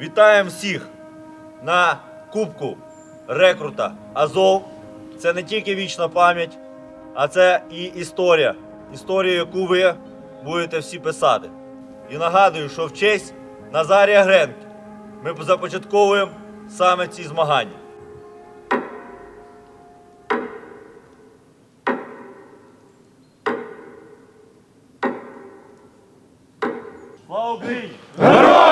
Вітаємо всіх на Кубку рекрута Азов. Це не тільки вічна пам'ять, а це і історія. Історія, яку ви будете всі писати. І нагадую, що в честь Назарія Гренки ми започатковуємо саме ці змагання. Слава Україні!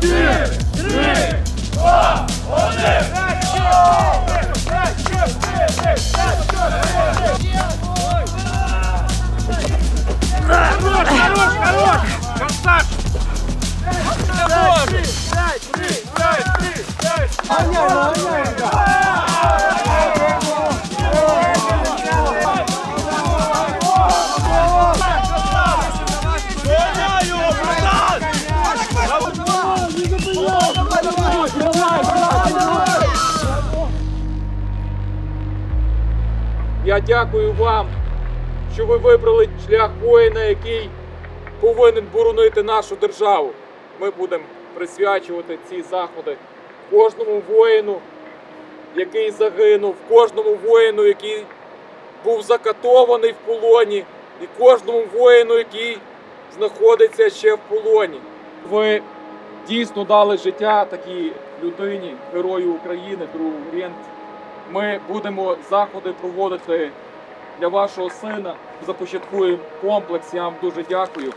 继 Я дякую вам, що ви вибрали шлях воїна, який повинен боронити нашу державу. Ми будемо присвячувати ці заходи кожному воїну, який загинув, кожному воїну, який був закатований в полоні, і кожному воїну, який знаходиться ще в полоні. Ви дійсно дали життя такій людині, герою України, другу Грент. Ми будемо заходи проводити для вашого сина. Започаткуємо комплекс. Я вам дуже дякую.